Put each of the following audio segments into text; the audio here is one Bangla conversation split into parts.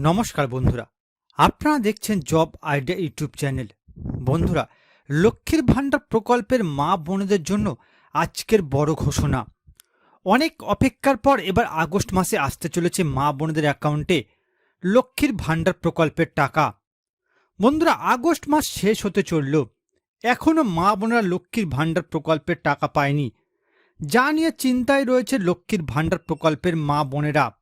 নমস্কার বন্ধুরা। আপনারা দেখছেন জব আইডিয়া ইউটিউব চ্যানেল। বন্ধুরা, লক্ষ্মীর ভাণ্ডার প্রকল্পের মা বোনদের জন্য আজকের বড় ঘোষণা। অনেক অপেক্ষার পর এবার আগস্ট মাসে আসতে চলেছে মা বোনেদের অ্যাকাউন্টে লক্ষ্মীর ভাণ্ডার প্রকল্পের টাকা। বন্ধুরা, আগস্ট মাস শেষ হতে চলল। এখনও মা বোনরা লক্ষ্মীর ভাণ্ডার প্রকল্পের টাকা পায়নি। যা নিয়ে চিন্তায় রয়েছে লক্ষ্মীর ভাণ্ডার প্রকল্পের মা বোনেরা।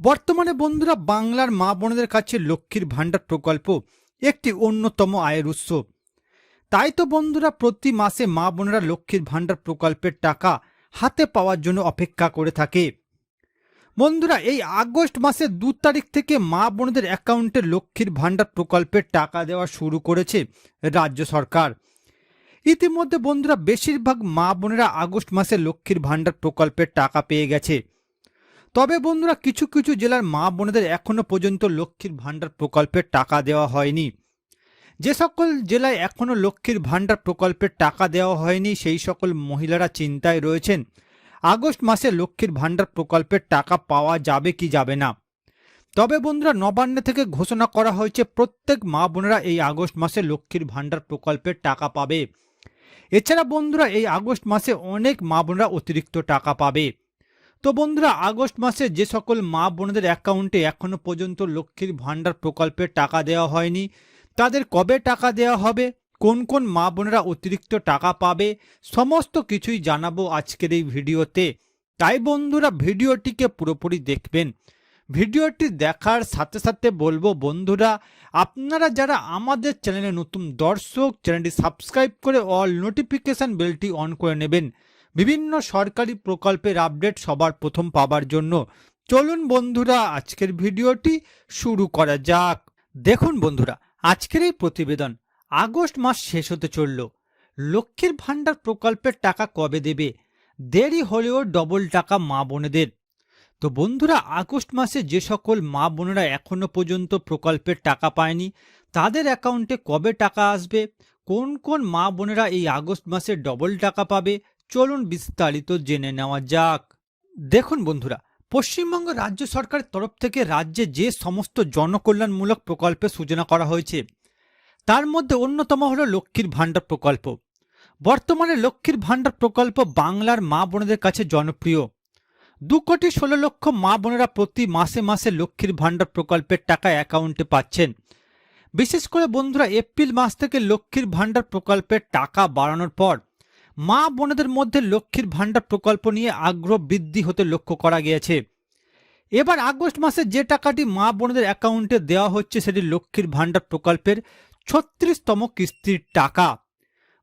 বর্তমানে বন্ধুরা বাংলার মা বোনদের কাছে লক্ষ্মীর ভাণ্ডার প্রকল্প একটি অন্যতম আয়ের উৎস। তাই তো বন্ধুরা প্রতি মাসে মা বোনেরা লক্ষ্মীর ভাণ্ডার প্রকল্পের টাকা হাতে পাওয়ার জন্য অপেক্ষা করে থাকে। বন্ধুরা, এই আগস্ট মাসের দু তারিখ থেকে মা বোনদের অ্যাকাউন্টে লক্ষ্মীর ভাণ্ডার প্রকল্পের টাকা দেওয়া শুরু করেছে রাজ্য সরকার। ইতিমধ্যে বন্ধুরা, বেশিরভাগ মা বোনেরা আগস্ট মাসে লক্ষ্মীর ভাণ্ডার প্রকল্পের টাকা পেয়ে গেছে। তবে বন্ধুরা কিছু কিছু জেলার মা বোনেদের এখনও পর্যন্ত লক্ষ্মীর ভাণ্ডার প্রকল্পের টাকা দেওয়া হয়নি। যে সকল জেলায় এখনও লক্ষ্মীর ভাণ্ডার প্রকল্পের টাকা দেওয়া হয়নি, সেই সকল মহিলারা চিন্তায় রয়েছেন, আগস্ট মাসে লক্ষ্মীর ভাণ্ডার প্রকল্পের টাকা পাওয়া যাবে কি যাবে না? তবে বন্ধুরা নবান্ন থেকে ঘোষণা করা হয়েছে, প্রত্যেক মা বোনেরা এই আগস্ট মাসে লক্ষ্মীর ভাণ্ডার প্রকল্পের টাকা পাবে। এছাড়া বন্ধুরা এই আগস্ট মাসে অনেক মা বোনেরা অতিরিক্ত টাকা পাবে। তো বন্ধুরা, আগস্ট মাসে যে সকল মা বোনদের অ্যাকাউন্টে এখনও পর্যন্ত লক্ষ্মীর ভাণ্ডার প্রকল্পের টাকা দেওয়া হয়নি, তাদের কবে টাকা দেওয়া হবে, কোন কোন মা বোনেরা অতিরিক্ত টাকা পাবে, সমস্ত কিছুই জানাব আজকের এই ভিডিওতে। তাই বন্ধুরা, ভিডিওটিকে পুরোপুরি দেখবেন। ভিডিওটি দেখার সাথে সাথে বলব বন্ধুরা, আপনারা যারা আমাদের চ্যানেলে নতুন দর্শক, চ্যানেলটি সাবস্ক্রাইব করে অল নোটিফিকেশান বেলটি অন করে নেবেন। বিভিন্ন সরকারি প্রকল্পের আপডেট সবার প্রথম পাবার জন্য চলুন বন্ধুরা, আজকের ভিডিওটি শুরু করা যাক। দেখুন বন্ধুরা, আজকের এই প্রতিবেদন আগস্ট মাস শেষ হতে চলল। লক্ষ্মীর ভাণ্ডার প্রকল্পের টাকা কবে দেবে? দেরি হলেও ডবল টাকা মা বোনেদের। তো বন্ধুরা, আগস্ট মাসে যে সকল মা বোনেরা এখনও পর্যন্ত প্রকল্পের টাকা পায়নি, তাদের অ্যাকাউন্টে কবে টাকা আসবে? কোন কোন মা বোনেরা এই আগস্ট মাসে ডবল টাকা পাবে? চলুন বিস্তারিত জেনে নেওয়া যাক। দেখুন বন্ধুরা, পশ্চিমবঙ্গ রাজ্য সরকারের তরফ থেকে রাজ্যে যে সমস্ত জনকল্যাণমূলক প্রকল্পের সূচনা করা হয়েছে, তার মধ্যে অন্যতম হল লক্ষ্মীর ভাণ্ডার প্রকল্প। বর্তমানে লক্ষ্মীর ভাণ্ডার প্রকল্প বাংলার মা বোনদের কাছে জনপ্রিয়। দু কোটি ষোলো লক্ষ মা বোনেরা প্রতি মাসে মাসে লক্ষ্মীর ভাণ্ডার প্রকল্পের টাকা অ্যাকাউন্টে পাচ্ছেন। বিশেষ করে বন্ধুরা, এপ্রিল মাস থেকে লক্ষ্মীর ভাণ্ডার প্রকল্পের টাকা বাড়ানোর পর মা বোনেদের মধ্যে লক্ষ্মীর ভাণ্ডার প্রকল্প নিয়ে আগ্রহ বৃদ্ধি হতে লক্ষ্য করা গিয়েছে। এবার আগস্ট মাসে যে টাকাটি মা বোনেদের অ্যাকাউন্টে দেওয়া হচ্ছে, সেটি লক্ষ্মীর ভাণ্ডার প্রকল্পের ছত্রিশতম কিস্তির টাকা।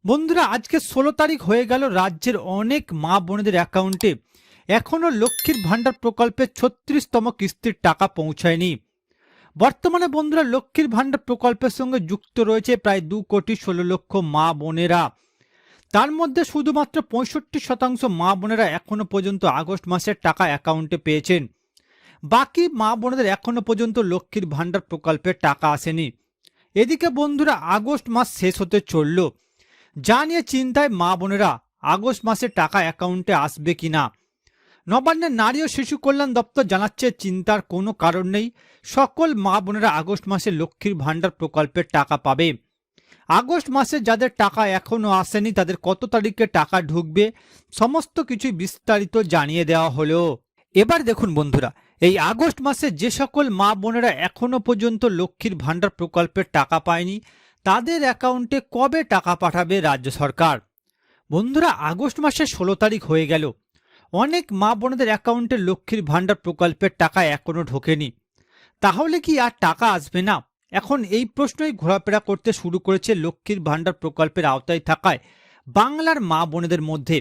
বন্ধুরা, আজকে ষোলো তারিখ হয়ে গেল, রাজ্যের অনেক মা বোনেদের অ্যাকাউন্টে এখনও লক্ষ্মীর ভাণ্ডার প্রকল্পের ছত্রিশতম কিস্তির টাকা পৌঁছায়নি। বর্তমানে বন্ধুরা, লক্ষ্মীর ভাণ্ডার প্রকল্পের সঙ্গে যুক্ত রয়েছে প্রায় দু কোটি ষোলো লক্ষ মা বোনেরা। তার মধ্যে শুধুমাত্র পঁয়ষট্টি শতাংশ মা বোনেরা এখনও পর্যন্ত আগস্ট মাসের টাকা অ্যাকাউন্টে পেয়েছেন। বাকি মা বোনেদের এখনও পর্যন্ত লক্ষ্মীর ভাণ্ডার প্রকল্পের টাকা আসেনি। এদিকে বন্ধুরা, আগস্ট মাস শেষ হতে চলল। যা নিয়ে চিন্তায় মা বোনেরা, আগস্ট মাসে টাকা অ্যাকাউন্টে আসবে কি না নবান্নের নারী ও শিশু কল্যাণ দপ্তর জানাচ্ছে, চিন্তার কোনো কারণ নেই। সকল মা বোনেরা আগস্ট মাসে লক্ষ্মীর ভাণ্ডার প্রকল্পের টাকা পাবে। আগস্ট মাসে যাদের টাকা এখনও আসেনি, তাদের কত তারিখে টাকা ঢুকবে, সমস্ত কিছুই বিস্তারিত জানিয়ে দেওয়া হলো। এবার দেখুন বন্ধুরা, এই আগস্ট মাসে যে সকল মা বোনেরা এখনও পর্যন্ত লক্ষ্মীর ভাণ্ডার প্রকল্পের টাকা পায়নি, তাদের অ্যাকাউন্টে কবে টাকা পাঠাবে রাজ্য সরকার? বন্ধুরা, আগস্ট মাসে ষোলো তারিখ হয়ে গেল। অনেক মা বোনেদের অ্যাকাউন্টে লক্ষ্মীর ভাণ্ডার প্রকল্পের টাকা এখনও ঢোকেনি। তাহলে কি আর টাকা আসবে না? এখন এই প্রশ্নই ঘোরাফেরা করতে শুরু করেছে লক্ষ্মীর ভাণ্ডার প্রকল্পের আওতায় থাকায় বাংলার মা বোনেদের মধ্যে।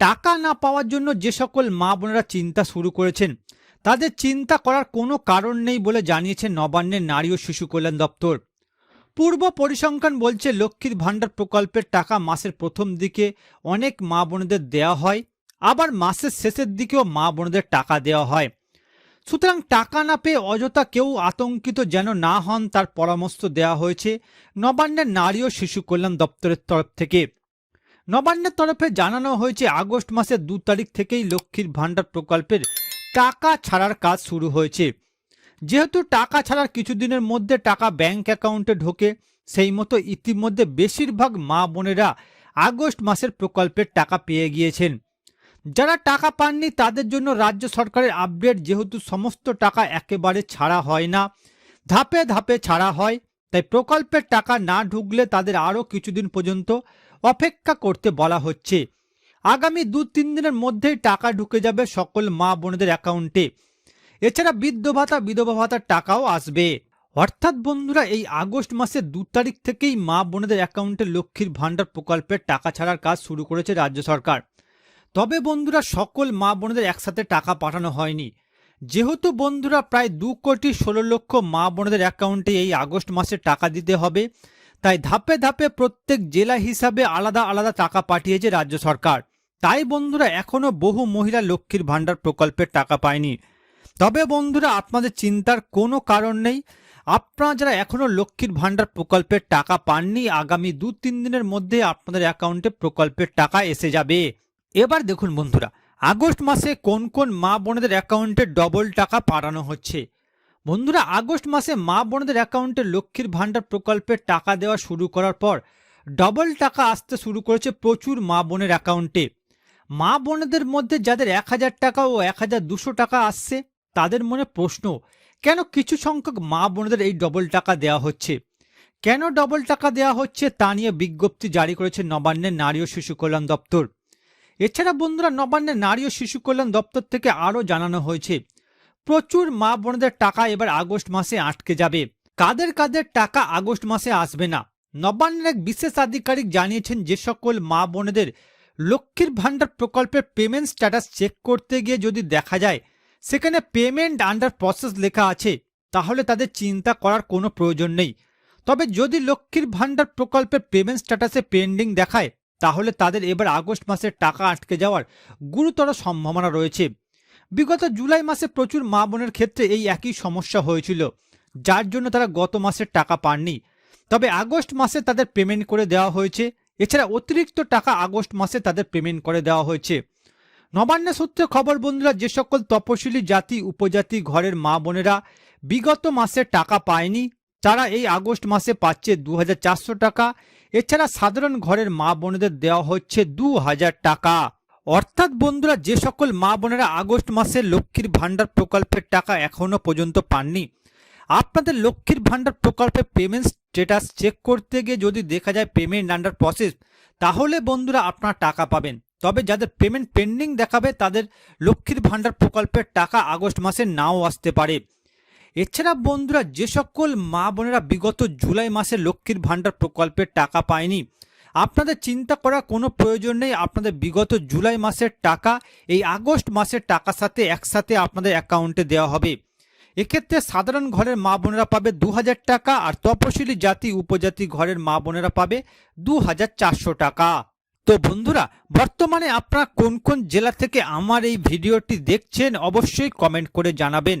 টাকা না পাওয়ার জন্য যে সকল মা বোনেরা চিন্তা শুরু করেছেন, তাদের চিন্তা করার কোনো কারণ নেই বলে জানিয়েছে নবান্নের নারী ও শিশু কল্যাণ দপ্তর। পূর্ব পরিসংখ্যান বলছে, লক্ষ্মীর ভাণ্ডার প্রকল্পের টাকা মাসের প্রথম দিকে অনেক মা বোনেদের দেওয়া হয়, আবার মাসের শেষের দিকেও মা বোনেদের টাকা দেওয়া হয়। সুতরাং টাকা না পেয়ে অযথা কেউ আতঙ্কিত যেন না হন তার পরামর্শ দেওয়া হয়েছে নবান্নের নারী ও শিশু কল্যাণ দপ্তরের তরফ থেকে। নবান্নের তরফে জানানো হয়েছে, আগস্ট মাসের দু তারিখ থেকেই লক্ষ্মীর ভাণ্ডার প্রকল্পের টাকা ছাড়ার কাজ শুরু হয়েছে। যেহেতু টাকা ছাড়ার কিছুদিনের মধ্যে টাকা ব্যাংক অ্যাকাউন্টে ঢোকে, সেই মতো ইতিমধ্যে বেশিরভাগ মা বোনেরা আগস্ট মাসের প্রকল্পের টাকা পেয়ে গিয়েছেন। যারা টাকা পাননি, তাদের জন্য রাজ্য সরকারের আপডেট যেহেতু সমস্ত টাকা একেবারে ছাড়া হয় না, ধাপে ধাপে ছাড়া হয়, তাই প্রকল্পের টাকা না ঢুকলে তাদের আরও কিছুদিন পর্যন্ত অপেক্ষা করতে বলা হচ্ছে। আগামী দু তিন দিনের মধ্যেই টাকা ঢুকে যাবে সকল মা বোনেদের অ্যাকাউন্টে। এছাড়া বৃদ্ধ ভাতা, বিধবা ভাতার টাকাও আসবে। অর্থাৎ বন্ধুরা, এই আগস্ট মাসের দু তারিখ থেকেই মা বোনেদের অ্যাকাউন্টে লক্ষ্মীর ভাণ্ডার প্রকল্পের টাকা ছাড়ার কাজ শুরু করেছে রাজ্য সরকার। তবে বন্ধুরা সকল মা বোনেদের একসাথে টাকা পাঠানো হয়নি। যেহেতু বন্ধুরা প্রায় দু কোটি ষোলো লক্ষ মা বোনেদের অ্যাকাউন্টে এই আগস্ট মাসে টাকা দিতে হবে, তাই ধাপে ধাপে প্রত্যেক জেলা হিসাবে আলাদা আলাদা টাকা পাঠিয়েছে রাজ্য সরকার। তাই বন্ধুরা এখনও বহু মহিলা লক্ষ্মীর ভাণ্ডার প্রকল্পের টাকা পায়নি। তবে বন্ধুরা আপনাদের চিন্তার কোনো কারণ নেই। আপনারা যারা এখনও লক্ষ্মীর ভাণ্ডার প্রকল্পের টাকা পাননি, আগামী দু তিন দিনের মধ্যে আপনাদের অ্যাকাউন্টে প্রকল্পের টাকা এসে যাবে। এবার দেখুন বন্ধুরা, আগস্ট মাসে কোন কোন মা বোনেদের অ্যাকাউন্টে ডবল টাকা পাঠানো হচ্ছে? বন্ধুরা, আগস্ট মাসে মা বোনেদের অ্যাকাউন্টে লক্ষ্মীর ভাণ্ডার প্রকল্পের টাকা দেওয়া শুরু করার পর ডবল টাকা আসতে শুরু করেছে প্রচুর মা বোনের অ্যাকাউন্টে। মা বোনেদের মধ্যে যাদের এক হাজার টাকা ও এক হাজার দুশো টাকা আসছে, তাদের মনে প্রশ্ন, কেন কিছু সংখ্যক মা বোনেদের এই ডবল টাকা দেওয়া হচ্ছে? কেন ডবল টাকা দেওয়া হচ্ছে তা নিয়ে বিজ্ঞপ্তি জারি করেছে নবান্নের নারী ও শিশু কল্যাণ দপ্তর। এছাড়া বন্ধুরা নবান্নে নারী ও শিশু কল্যাণ দপ্তর থেকে আরও জানানো হয়েছে, প্রচুর মা বোনদের টাকা এবার আগস্ট মাসে আটকে যাবে। কাদের কাদের টাকা আগস্ট মাসে আসবে না? নবান্নের এক বিশেষ আধিকারিক জানিয়েছেন, যে সকল মা বোনেদের লক্ষ্মীর ভাণ্ডার প্রকল্পের পেমেন্ট স্ট্যাটাস চেক করতে গিয়ে যদি দেখা যায়, সেখানে পেমেন্ট আন্ডার প্রসেস লেখা আছে, তাহলে তাদের চিন্তা করার কোনো প্রয়োজন নেই। তবে যদি লক্ষ্মীর ভাণ্ডার প্রকল্পের পেমেন্ট স্ট্যাটাসে পেন্ডিং দেখায় তাহলে তাদের এবার আগস্ট মাসের টাকা আটকে যাওয়ার গুরুতর সম্ভাবনা রয়েছে। বিগত জুলাই মাসে প্রচুর মা বোনের ক্ষেত্রে এই একই সমস্যা হয়েছিল, যার জন্য তারা গত মাসের টাকা পাননি। তবে আগস্ট মাসে তাদের পেমেন্ট করে দেওয়া হয়েছে, এছাড়া অতিরিক্ত টাকা আগস্ট মাসে তাদের পেমেন্ট করে দেওয়া হয়েছে। নবান্ন সূত্রে খবর, বন্ধুরা, যে সকল তপশিলি জাতি, উপজাতি, ঘরের মা বোনেরা বিগত মাসে টাকা পায়নি, তারা এই আগস্ট মাসে পাচ্ছে দু হাজার চারশো টাকা এছাড়া সাধারণ ঘরের মা বোনেদের দেওয়া হচ্ছে দু হাজার টাকা। অর্থাৎ বন্ধুরা, যে সকল মা বোনেরা আগস্ট মাসে লক্ষ্মীর ভাণ্ডার প্রকল্পের টাকা এখনও পর্যন্ত পাননি। আপনাদের লক্ষ্মীর ভাণ্ডার প্রকল্পের পেমেন্ট স্টেটাস চেক করতে গিয়ে যদি দেখা যায় পেমেন্ট আন্ডার প্রসেস তাহলে বন্ধুরা আপনারা টাকা পাবেন। তবে যাদের পেমেন্ট পেন্ডিং দেখাবে, তাদের লক্ষ্মীর ভাণ্ডার প্রকল্পের টাকা আগস্ট মাসে নাও আসতে পারে। এছাড়া বন্ধুরা, যে সকল মা বোনেরা বিগত জুলাই মাসে লক্ষ্মীর ভাণ্ডার প্রকল্পের টাকা পায়নি, আপনাদের চিন্তা করার কোনো প্রয়োজন নেই। আপনাদের বিগত জুলাই মাসের টাকা, এই আগস্ট মাসের টাকার সাথে একসাথে আপনাদের অ্যাকাউন্টে দেওয়া হবে। এক্ষেত্রে সাধারণ ঘরের মা বোনেরা পাবে দু হাজার টাকা আর তপশিলি জাতি, উপজাতি ঘরের মা বোনেরা পাবে দু হাজার চারশো টাকা। তো বন্ধুরা, বর্তমানে আপনারা কোন কোন জেলা থেকে আমার এই ভিডিওটি দেখছেন, অবশ্যই কমেন্ট করে জানাবেন।